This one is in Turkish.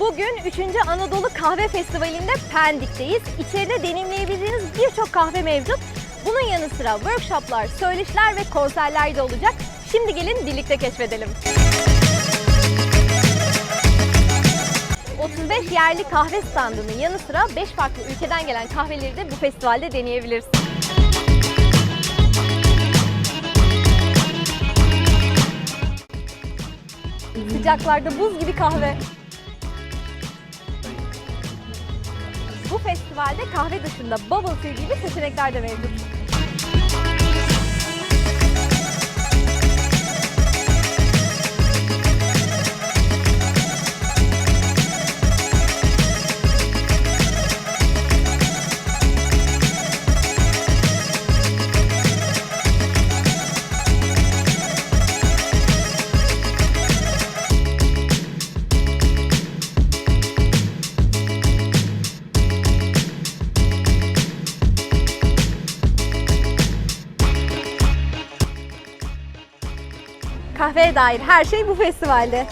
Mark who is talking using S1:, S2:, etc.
S1: Bugün 3. Anadolu Kahve Festivali'nde Pendik'teyiz. İçeride deneyimleyebileceğiniz birçok kahve mevcut. Bunun yanı sıra workshoplar, söyleşiler ve konserler de olacak. Şimdi gelin birlikte keşfedelim. 35 yerli kahve standının yanı sıra 5 farklı ülkeden gelen kahveleri de bu festivalde deneyebilirsiniz. Sıcaklarda buz gibi kahve. Bu festivalde kahve dışında bubble tea gibi seçenekler de mevcut. Kahveye dair her şey bu festivalde.